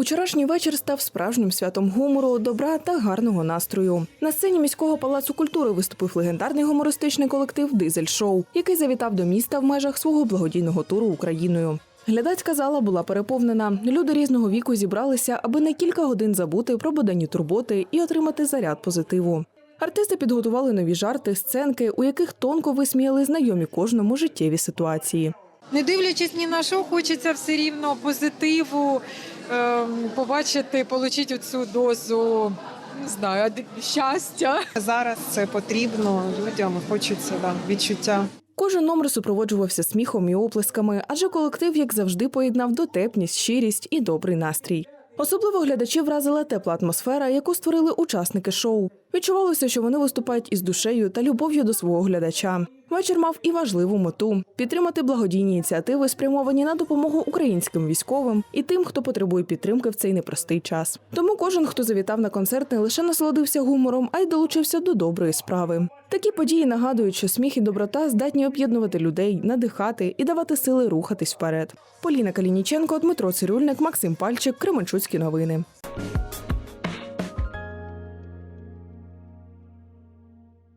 Учорашній вечір став справжнім святом гумору, добра та гарного настрою. На сцені міського палацу культури виступив легендарний гумористичний колектив Дизель Шоу, який завітав до міста в межах свого благодійного туру Україною. Глядацька зала була переповнена. Люди різного віку зібралися, аби на кілька годин забути про буденні турботи і отримати заряд позитиву. Артисти підготували нові жарти, сценки, у яких тонко висміяли знайомі кожному життєві ситуації. Не дивлячись ні на що, хочеться все рівно позитиву, ем, побачити, отримати цю дозу не знаю, щастя. Зараз це потрібно людям, хочеться да, відчуття. Кожен номер супроводжувався сміхом і оплесками, адже колектив, як завжди, поєднав дотепність, щирість і добрий настрій. Особливо глядачів вразила тепла атмосфера, яку створили учасники шоу. Відчувалося, що вони виступають із душею та любов'ю до свого глядача. Вечір мав і важливу мету підтримати благодійні ініціативи, спрямовані на допомогу українським військовим і тим, хто потребує підтримки в цей непростий час. Тому кожен, хто завітав на концерт, не лише насолодився гумором, а й долучився до доброї справи. Такі події нагадують, що сміх і доброта здатні об'єднувати людей, надихати і давати сили рухатись вперед. Поліна Калініченко, Дмитро Цирюльник, Максим Пальчик, Кременчуцькі новини.